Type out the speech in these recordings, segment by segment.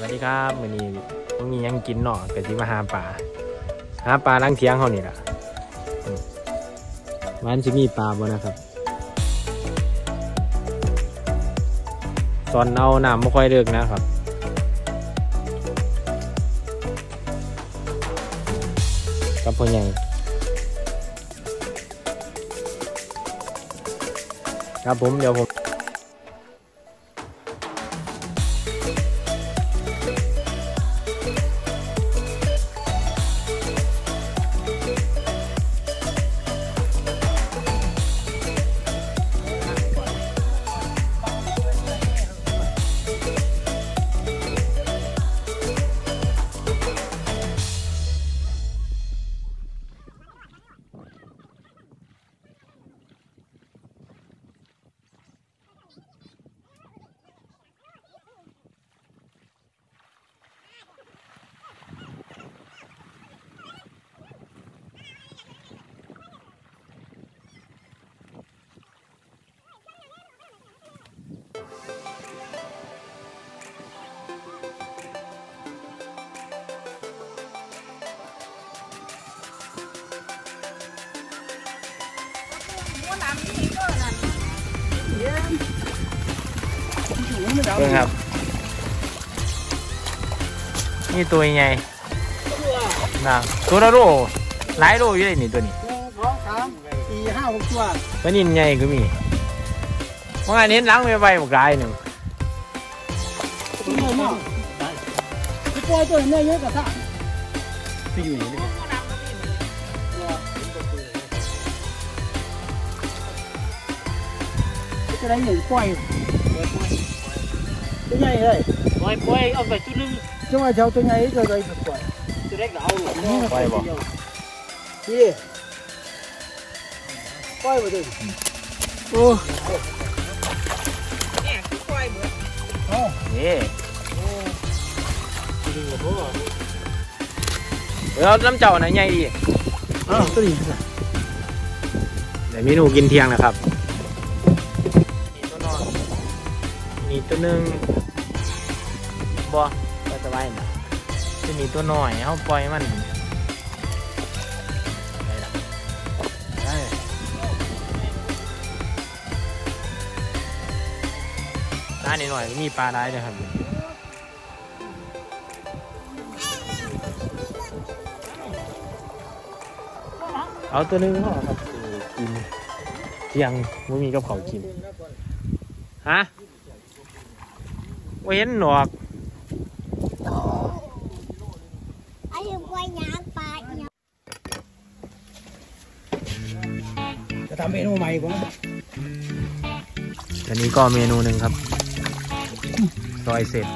สวัสดีครับวันนี้ผมมียังกินเนาะก็สิมาหาปลาหาปลาล้างเทียงเขานี่แหละมมันจะมีปลาบ่นะครับตอนเอาน้ำไม่ค่อยเลิกนะครับกับพ่อใหญ่ครับผมเดี๋ยวผม เบิ่งครับ นี่ตัวใหญ่นะตัวละโลหลายโลอยู่เลยนี่ตัวนี้หนึ่งสองสามสี่ห้าหกตัวตัวนี้ใหญ่ก็มีว่างานเห็นหล้างไปไปหมกรายหนึ่งตัวใหญ่มากไอ้ปล่อยตัวนี้เยอะกว่าท่าที่อยู่นี่ จะได้หนึ่งปล่อยตัวใหญ่เลยปล่อยปล่อยเอาไปจุดหนึงจังหวะเช้าตัวใหญ่ก็เลยปล่อยจุดเล็กก็เอาหลงไปบอกพี่ปล่อยไปดิโอ้นี่เดี๋ยวน้ำเจ้าไหนะใหญ่ดีอ้าวตัวนี้ เดี๋ยวเมนูกินเที่ยงนะครับ นี่ตัวหนึ่งบ่ก็สบายนะจะมีตัวหน้อยเขาปล่อยมันได้ได้ตาหน่อยมีปลาได้ด้วยครับเอาตัวหนึงก็ครับกินเที่ยงไม่มีกับเขากินฮะ เห็นหนวกไอ้กล้วยยางปลาเนี่ยจะทำเมนูใหม่ก่อนอันนี้ก็เมนูหนึ่งครับซอยเสร็จ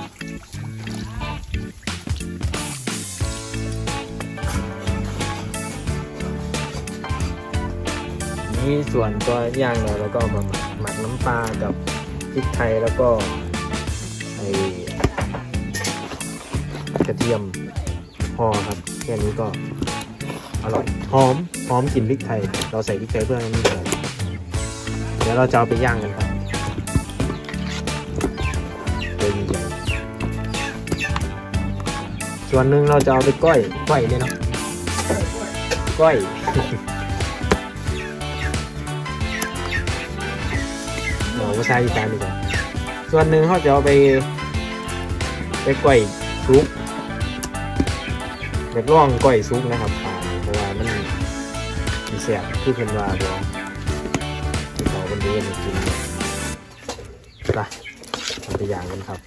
นี่ส่วนก็ย่างแล้วแล้วก็มาหมักหมักน้ำปลากับพริกไทยแล้วก็ ระเทียมพอครับ แค่นี้ก็อร่อย หอม หอมกลิ่นพริกไทย เราใส่พริกไทยเพื่อให้มันหอมเดี๋ยวเราจะเอาไปย่างกันครับตัวใหญ่ส่วนหนึ่งเราจะเอาไปก้อย ก้อยเลยเนาะ ก้อยบอกภาษาอีสานดีกว่าส่วนหนึ่งเขาจะเอาไป ไปก้อยซุป อยากลองก้อยซุปนะครับปลาเพราะว่ามันมันแสบคือเป็นว่าบัวที่เขาคนเดียวกินไปทำตัวอย่างกันครับ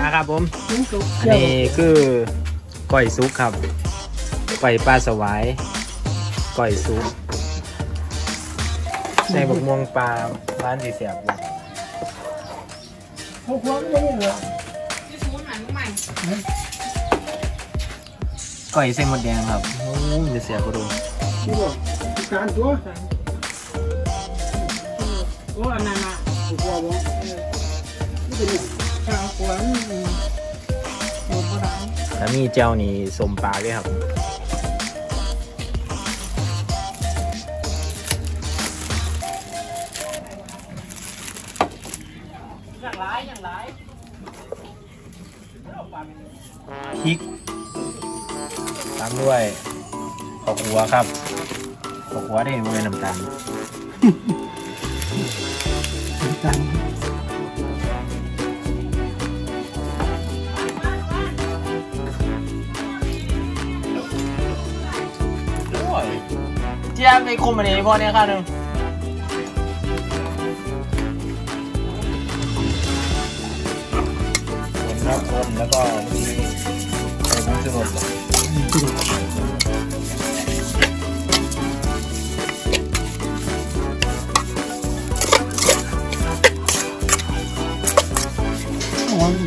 นะครับผมชิ้นสุกอันนี้คือก้อยซุปครับก้อยปลาสวายก้อยซุปใส่บกม่วงปลาบ้านสีเสียบอยู่พวกพวกนี้เหรอก้อยเส้นหมดแดงครับโอ้ยจะเสียก็ดูนี่บ่การตัวโอ้อันนั้นน่ะถูกว่าบ่นี่เป็น ข้าวกวนหมดก็ได้แล้วมีเจ้านี่สมปลาด้วยครับย่างไรอย่างไรพริกตามด้วยข้าวหัวครับข้าวหัวได้ไม่เป็นน้ำตาลจังเจี๊ย บไปคุมอันนี้พอเนี่ยข้าวหนึ่งคนครับคนแล้วก็มีใส่ผงชูรสมนี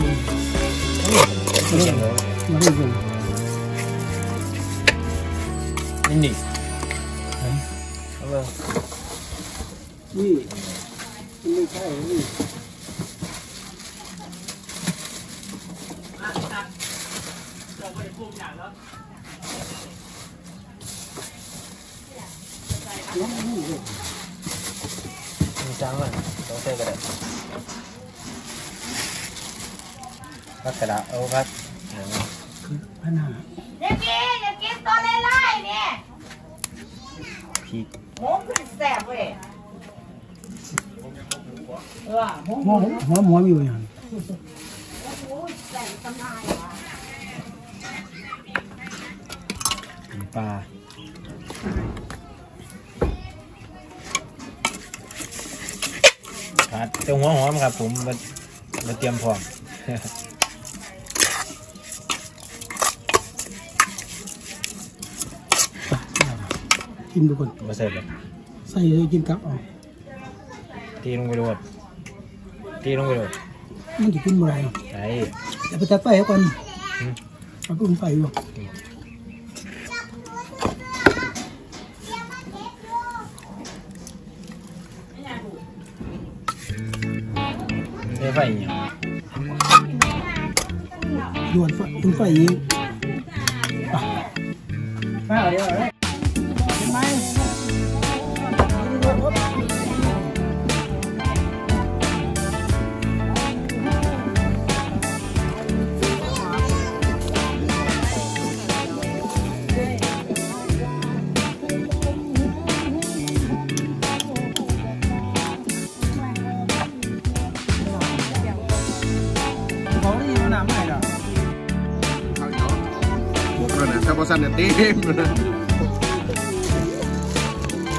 ่เขียนอันไม่เป็นนี่ อนี่มันไม่ใช่นี่มีจังเลยต้องใส่กระดาษพักกระดาษเอาพักพันาเด็กกินเด็กกินตัวไล่ๆเนี่ยพริก หมูขึ้นแสบเว้ยเออหมูหัวหัวหมอมีอยู่อย่างแสบตำนานว่ะน้ำปลาผัดเต้าหัวหอมครับผมมามาเตรียมพร้อม กินดูก่อนมาใส่แบบใส่เลยกินกับเอาตีลงไปโดดตีลงไปโดดมันจะกินเมื่อไหร่ไอ้เดี๋ยวไปตัดไฟให้ก่อนเอาไปอุ่นไฟอยู่ได้ไฟอหย่างยวนไฟอุ่นไฟอีกไปมาเดี๋ยว เนี่ยเต็มเลย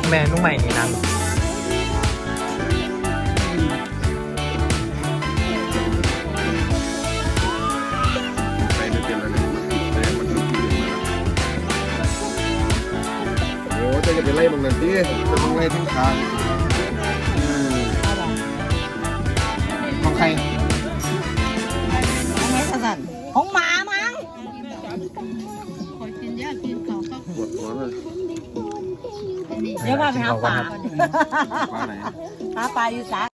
แม่นุ่งใหม่นี่นะ เดี๋ยวว่าไปหาปลาปลาไหน หาปลาอยู่สา